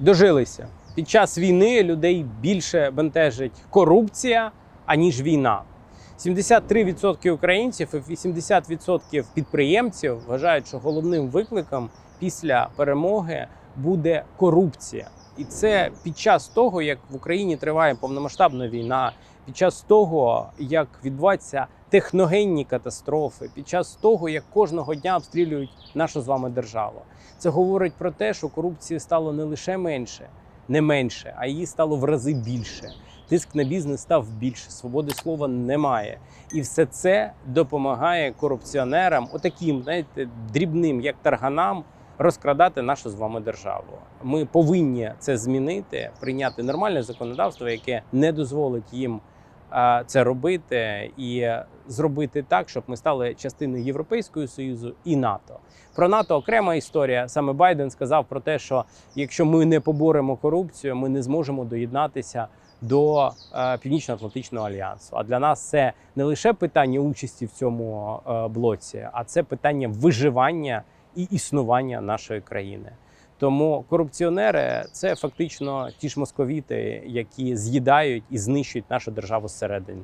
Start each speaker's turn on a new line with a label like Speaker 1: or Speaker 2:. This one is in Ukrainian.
Speaker 1: дожилися. Під час війни людей більше бентежить корупція, аніж війна. 73% українців і 80% підприємців вважають, що головним викликом після перемоги буде корупція. І це під час того, як в Україні триває повномасштабна війна, під час того, як відбуваються техногенні катастрофи, під час того, як кожного дня обстрілюють нашу з вами державу. Це говорить про те, що корупції стало не лише менше, не менше, а її стало в рази більше. Тиск на бізнес став більше, свободи слова немає. І все це допомагає корупціонерам, отаким, знаєте, дрібним, як тарганам, розкрадати нашу з вами державу. Ми повинні це змінити, прийняти нормальне законодавство, яке не дозволить їм це робити, і зробити так, щоб ми стали частиною Європейського союзу і НАТО. Про НАТО окрема історія. Саме Байден сказав про те, що якщо ми не поборемо корупцію, ми не зможемо доєднатися до е, Північно-Атлантичного альянсу. А для нас це не лише питання участі в цьому е, блоці, а це питання виживання і існування нашої країни. Тому корупціонери це фактично ті ж московіти, які з'їдають і знищують нашу державу зсередини.